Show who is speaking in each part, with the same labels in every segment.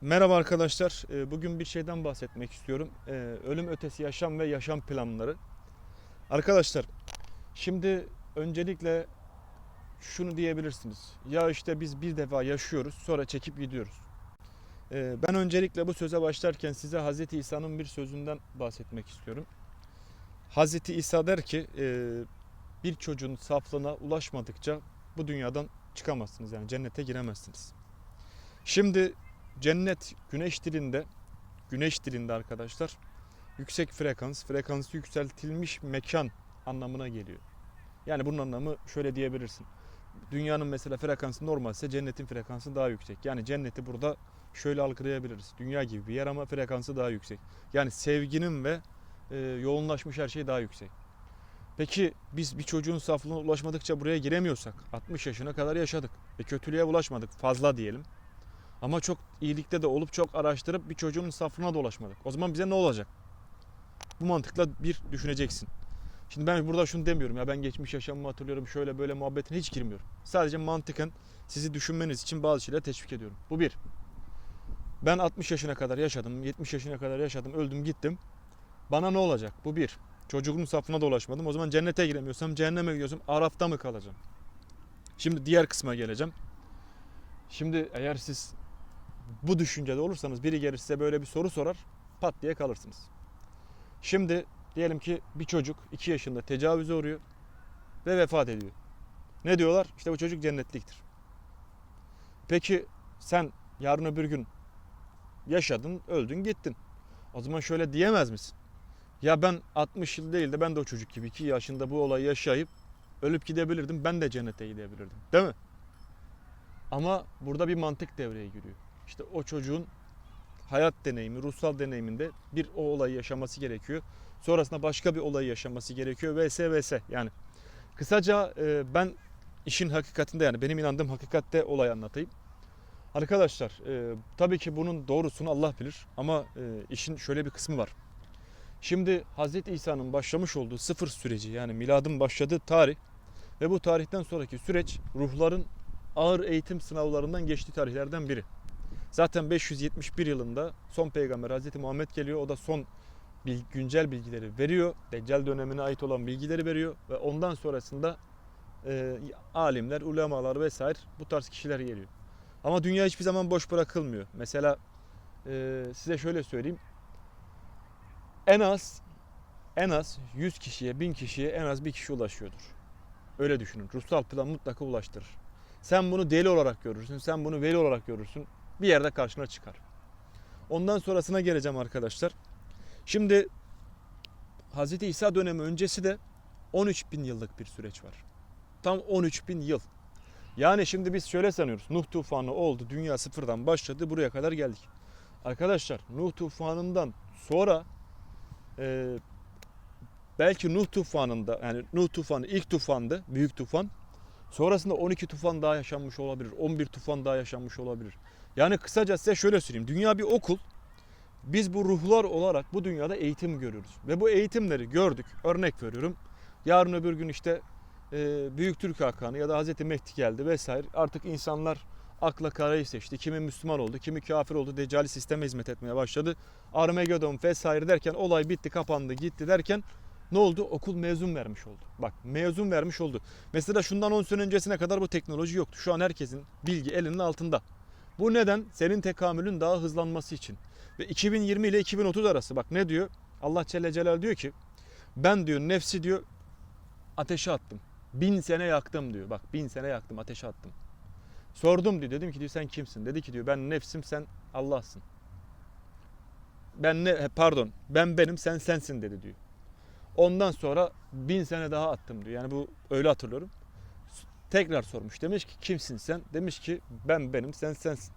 Speaker 1: Merhaba arkadaşlar. Ee, Bugün bir şeyden bahsetmek istiyorum. Ee, Ölüm ötesi yaşam ve yaşam planları. Arkadaşlar, şimdi öncelikle şunu diyebilirsiniz. Ya işte biz bir defa yaşıyoruz, sonra çekip gidiyoruz. Ee, Ben öncelikle bu söze başlarken size Hz. İsa'nın bir sözünden bahsetmek istiyorum. Hz. İsa der ki, bir çocuğun saflığına ulaşmadıkça bu dünyadan çıkamazsınız. Yani cennete giremezsiniz. Şimdi Cennet güneş dilinde, güneş dilinde arkadaşlar yüksek frekans, frekansı yükseltilmiş mekan anlamına geliyor. Yani bunun anlamı şöyle diyebilirsin. Dünyanın mesela frekansı normalse cennetin frekansı daha yüksek. Yani cenneti burada şöyle algılayabiliriz. Dünya gibi bir yer ama frekansı daha yüksek. Yani sevginin ve e, yoğunlaşmış her şey daha yüksek. Peki biz bir çocuğun saflığına ulaşmadıkça buraya giremiyorsak 60 yaşına kadar yaşadık ve kötülüğe ulaşmadık fazla diyelim. Ama çok iyilikte de olup çok araştırıp bir çocuğun saflığına da ulaşmadık. O zaman bize ne olacak? Bu mantıkla bir düşüneceksin. Şimdi ben burada şunu demiyorum ya ben geçmiş yaşamımı hatırlıyorum şöyle böyle muhabbetine hiç girmiyorum. Sadece mantıken sizi düşünmeniz için bazı şeyler teşvik ediyorum. Bu bir. Ben 60 yaşına kadar yaşadım, 70 yaşına kadar yaşadım, öldüm gittim. Bana ne olacak? Bu bir. Çocuğumun safına da ulaşmadım. O zaman cennete giremiyorsam cehenneme gidiyorsam Araf'ta mı kalacağım? Şimdi diğer kısma geleceğim. Şimdi eğer siz bu düşüncede olursanız biri gelir size böyle bir soru sorar pat diye kalırsınız. Şimdi diyelim ki bir çocuk 2 yaşında tecavüze uğruyor ve vefat ediyor. Ne diyorlar? İşte bu çocuk cennetliktir. Peki sen yarın öbür gün yaşadın, öldün, gittin. O zaman şöyle diyemez misin? Ya ben 60 yıl değil de ben de o çocuk gibi 2 yaşında bu olayı yaşayıp ölüp gidebilirdim. Ben de cennete gidebilirdim. Değil mi? Ama burada bir mantık devreye giriyor. İşte o çocuğun hayat deneyimi, ruhsal deneyiminde bir o olayı yaşaması gerekiyor. Sonrasında başka bir olayı yaşaması gerekiyor vs vs. Yani kısaca e, ben işin hakikatinde yani benim inandığım hakikatte olay anlatayım. Arkadaşlar e, tabii ki bunun doğrusunu Allah bilir ama e, işin şöyle bir kısmı var. Şimdi Hz. İsa'nın başlamış olduğu sıfır süreci yani miladın başladığı tarih ve bu tarihten sonraki süreç ruhların ağır eğitim sınavlarından geçtiği tarihlerden biri. Zaten 571 yılında son peygamber Hazreti Muhammed geliyor. O da son bil- güncel bilgileri veriyor. Deccal dönemine ait olan bilgileri veriyor ve ondan sonrasında e, alimler, ulemalar vesaire bu tarz kişiler geliyor. Ama dünya hiçbir zaman boş bırakılmıyor. Mesela e, size şöyle söyleyeyim. En az en az 100 kişiye, 1000 kişiye en az bir kişi ulaşıyordur. Öyle düşünün. Ruhsal plan mutlaka ulaştırır. Sen bunu deli olarak görürsün, sen bunu veli olarak görürsün. Bir yerde karşına çıkar. Ondan sonrasına geleceğim arkadaşlar. Şimdi Hz. İsa dönemi öncesi de 13 bin yıllık bir süreç var. Tam 13 bin yıl. Yani şimdi biz şöyle sanıyoruz. Nuh tufanı oldu, dünya sıfırdan başladı, buraya kadar geldik. Arkadaşlar Nuh tufanından sonra e, belki Nuh tufanında yani Nuh tufanı ilk tufandı, büyük tufan. Sonrasında 12 tufan daha yaşanmış olabilir. 11 tufan daha yaşanmış olabilir. Yani kısaca size şöyle söyleyeyim. Dünya bir okul. Biz bu ruhlar olarak bu dünyada eğitim görüyoruz. Ve bu eğitimleri gördük. Örnek veriyorum. Yarın öbür gün işte e, Büyük Türk Hakanı ya da Hazreti Mehdi geldi vesaire. Artık insanlar akla karayı seçti. Kimi Müslüman oldu, kimi kafir oldu. Deccali sisteme hizmet etmeye başladı. Armagedon vesaire derken olay bitti, kapandı, gitti derken ne oldu? Okul mezun vermiş oldu. Bak mezun vermiş oldu. Mesela şundan 10 sene öncesine kadar bu teknoloji yoktu. Şu an herkesin bilgi elinin altında. Bu neden? Senin tekamülün daha hızlanması için. Ve 2020 ile 2030 arası bak ne diyor? Allah Celle Celal diyor ki ben diyor nefsi diyor ateşe attım. Bin sene yaktım diyor. Bak bin sene yaktım ateşe attım. Sordum diyor. Dedim ki diyor sen kimsin? Dedi ki diyor ben nefsim sen Allah'sın. Ben ne pardon ben benim sen sensin dedi diyor. Ondan sonra bin sene daha attım diyor. Yani bu öyle hatırlıyorum. Tekrar sormuş. Demiş ki kimsin sen? Demiş ki ben benim sen sensin.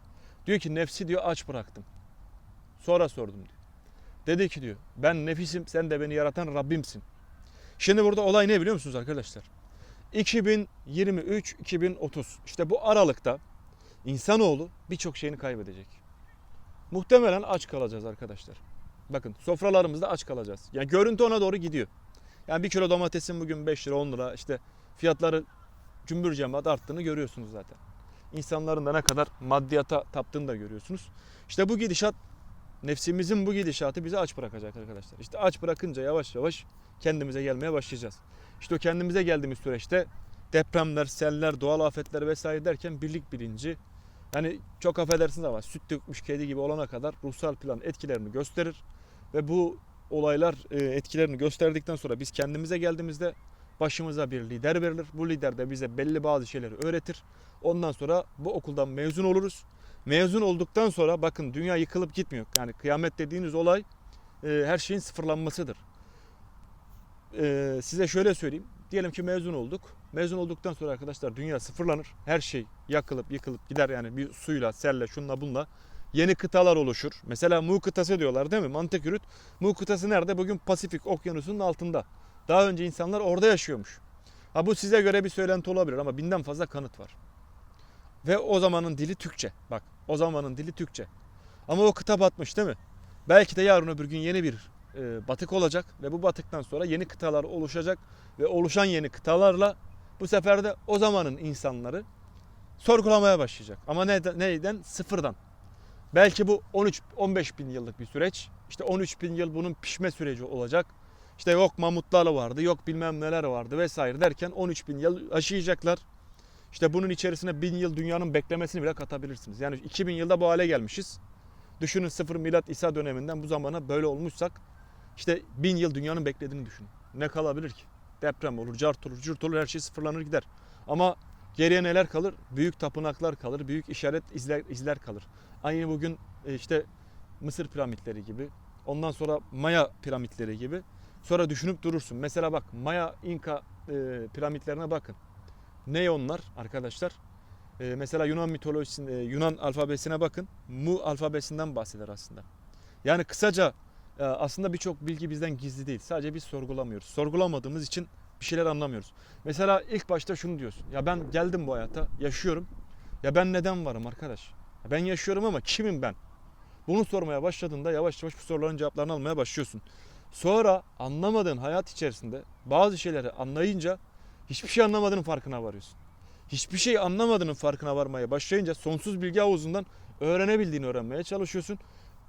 Speaker 1: Diyor ki nefsi diyor aç bıraktım. Sonra sordum diyor. Dedi ki diyor ben nefisim sen de beni yaratan Rabbimsin. Şimdi burada olay ne biliyor musunuz arkadaşlar? 2023-2030 işte bu aralıkta insanoğlu birçok şeyini kaybedecek. Muhtemelen aç kalacağız arkadaşlar. Bakın sofralarımızda aç kalacağız. Yani görüntü ona doğru gidiyor. Yani bir kilo domatesin bugün 5 lira 10 lira işte fiyatları cümbür cemaat arttığını görüyorsunuz zaten. insanların da ne kadar maddiyata taptığını da görüyorsunuz. İşte bu gidişat nefsimizin bu gidişatı bizi aç bırakacak arkadaşlar. İşte aç bırakınca yavaş yavaş kendimize gelmeye başlayacağız. İşte o kendimize geldiğimiz süreçte depremler, seller, doğal afetler vesaire derken birlik bilinci yani çok affedersiniz ama süt dökmüş kedi gibi olana kadar ruhsal plan etkilerini gösterir ve bu olaylar e, etkilerini gösterdikten sonra biz kendimize geldiğimizde başımıza bir lider verilir. Bu lider de bize belli bazı şeyleri öğretir. Ondan sonra bu okuldan mezun oluruz. Mezun olduktan sonra bakın dünya yıkılıp gitmiyor. Yani kıyamet dediğiniz olay e, her şeyin sıfırlanmasıdır. E, size şöyle söyleyeyim. Diyelim ki mezun olduk. Mezun olduktan sonra arkadaşlar dünya sıfırlanır. Her şey yakılıp yıkılıp gider yani bir suyla, selle, şunla bunla. Yeni kıtalar oluşur. Mesela Mu kıtası diyorlar değil mi? Mantık yürüt. Mu kıtası nerede? Bugün Pasifik okyanusunun altında. Daha önce insanlar orada yaşıyormuş. Ha bu size göre bir söylenti olabilir ama binden fazla kanıt var. Ve o zamanın dili Türkçe. Bak o zamanın dili Türkçe. Ama o kıta batmış değil mi? Belki de yarın öbür gün yeni bir e, batık olacak ve bu batıktan sonra yeni kıtalar oluşacak ve oluşan yeni kıtalarla bu sefer de o zamanın insanları sorgulamaya başlayacak. Ama neyden? Sıfırdan. Belki bu 13-15 bin yıllık bir süreç. İşte 13 bin yıl bunun pişme süreci olacak. İşte yok mamutlar vardı, yok bilmem neler vardı vesaire derken 13 bin yıl aşıyacaklar. İşte bunun içerisine bin yıl dünyanın beklemesini bile katabilirsiniz. Yani 2000 yılda bu hale gelmişiz. Düşünün sıfır milat İsa döneminden bu zamana böyle olmuşsak işte bin yıl dünyanın beklediğini düşünün. Ne kalabilir ki? Deprem olur, cart olur, cürt olur her şey sıfırlanır gider. Ama geriye neler kalır? Büyük tapınaklar kalır, büyük işaret izler, izler kalır. Aynı bugün e, işte Mısır piramitleri gibi, ondan sonra Maya piramitleri gibi. Sonra düşünüp durursun. Mesela bak Maya, İnka e, piramitlerine bakın. Ne onlar arkadaşlar? E, mesela Yunan mitolojisinde, Yunan alfabesine bakın. Mu alfabesinden bahseder aslında. Yani kısaca e, aslında birçok bilgi bizden gizli değil. Sadece biz sorgulamıyoruz. Sorgulamadığımız için bir şeyler anlamıyoruz. Mesela ilk başta şunu diyorsun. Ya ben geldim bu hayata, yaşıyorum. Ya ben neden varım arkadaş? Ya ben yaşıyorum ama kimim ben? Bunu sormaya başladığında yavaş yavaş bu soruların cevaplarını almaya başlıyorsun. Sonra anlamadığın hayat içerisinde bazı şeyleri anlayınca hiçbir şey anlamadığının farkına varıyorsun. Hiçbir şey anlamadığının farkına varmaya başlayınca sonsuz bilgi havuzundan öğrenebildiğini öğrenmeye çalışıyorsun.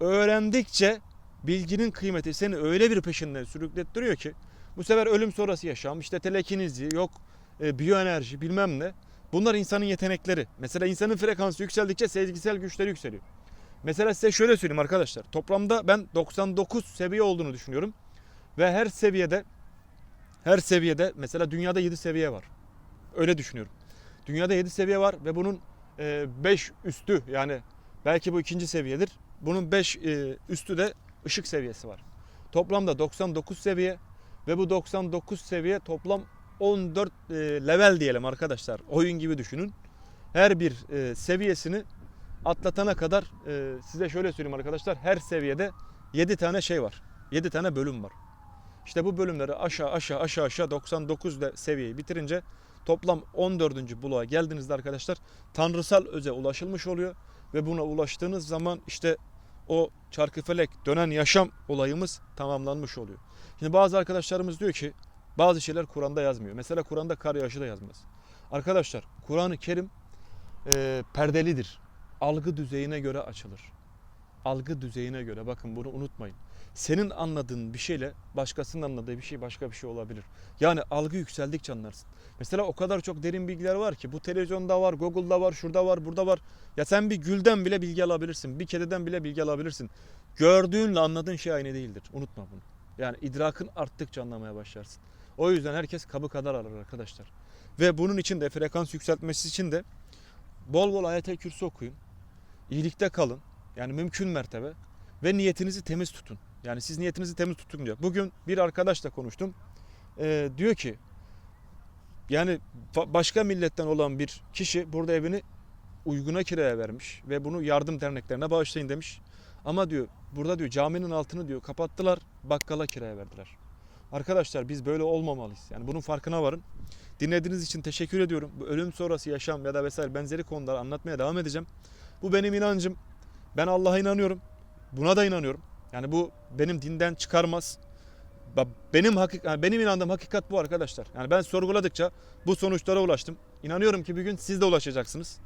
Speaker 1: Öğrendikçe bilginin kıymeti seni öyle bir peşinden sürüklettiriyor ki bu sefer ölüm sonrası yaşam, işte telekinizi, yok e, biyoenerji bilmem ne. Bunlar insanın yetenekleri. Mesela insanın frekansı yükseldikçe sezgisel güçleri yükseliyor. Mesela size şöyle söyleyeyim arkadaşlar. Toplamda ben 99 seviye olduğunu düşünüyorum. Ve her seviyede her seviyede mesela dünyada 7 seviye var. Öyle düşünüyorum. Dünyada 7 seviye var ve bunun 5 üstü yani belki bu ikinci seviyedir. Bunun 5 üstü de ışık seviyesi var. Toplamda 99 seviye ve bu 99 seviye toplam 14 e, level diyelim arkadaşlar. Oyun gibi düşünün. Her bir e, seviyesini atlatana kadar e, size şöyle söyleyeyim arkadaşlar. Her seviyede 7 tane şey var. 7 tane bölüm var. İşte bu bölümleri aşağı aşağı aşağı aşağı 99 de seviyeyi bitirince toplam 14. buluğa geldiğinizde arkadaşlar tanrısal öze ulaşılmış oluyor ve buna ulaştığınız zaman işte o çarkıfelek dönen yaşam olayımız tamamlanmış oluyor. Şimdi bazı arkadaşlarımız diyor ki bazı şeyler Kur'an'da yazmıyor. Mesela Kur'an'da kar yağışı da yazmaz. Arkadaşlar Kur'an-ı Kerim e, perdelidir. Algı düzeyine göre açılır. Algı düzeyine göre bakın bunu unutmayın. Senin anladığın bir şeyle başkasının anladığı bir şey başka bir şey olabilir. Yani algı yükseldikçe anlarsın. Mesela o kadar çok derin bilgiler var ki bu televizyonda var, Google'da var, şurada var, burada var. Ya sen bir gülden bile bilgi alabilirsin. Bir kediden bile bilgi alabilirsin. Gördüğünle anladığın şey aynı değildir. Unutma bunu. Yani idrakın arttıkça anlamaya başlarsın. O yüzden herkes kabı kadar alır arkadaşlar. Ve bunun için de frekans yükseltmesi için de bol bol ayet-el kürsü okuyun. İyilikte kalın. Yani mümkün mertebe. Ve niyetinizi temiz tutun. Yani siz niyetinizi temiz tutun diyor. Bugün bir arkadaşla konuştum. Ee, diyor ki yani başka milletten olan bir kişi burada evini uyguna kiraya vermiş ve bunu yardım derneklerine bağışlayın demiş. Ama diyor burada diyor caminin altını diyor kapattılar bakkala kiraya verdiler. Arkadaşlar biz böyle olmamalıyız. Yani bunun farkına varın. Dinlediğiniz için teşekkür ediyorum. Bu ölüm sonrası yaşam ya da vesaire benzeri konuları anlatmaya devam edeceğim. Bu benim inancım. Ben Allah'a inanıyorum. Buna da inanıyorum. Yani bu benim dinden çıkarmaz. Benim hakik yani benim inandığım hakikat bu arkadaşlar. Yani ben sorguladıkça bu sonuçlara ulaştım. İnanıyorum ki bir gün siz de ulaşacaksınız.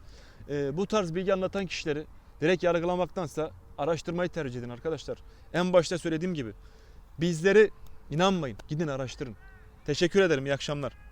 Speaker 1: Ee, bu tarz bilgi anlatan kişileri direkt yargılamaktansa araştırmayı tercih edin arkadaşlar. En başta söylediğim gibi bizleri inanmayın. Gidin araştırın. Teşekkür ederim. İyi akşamlar.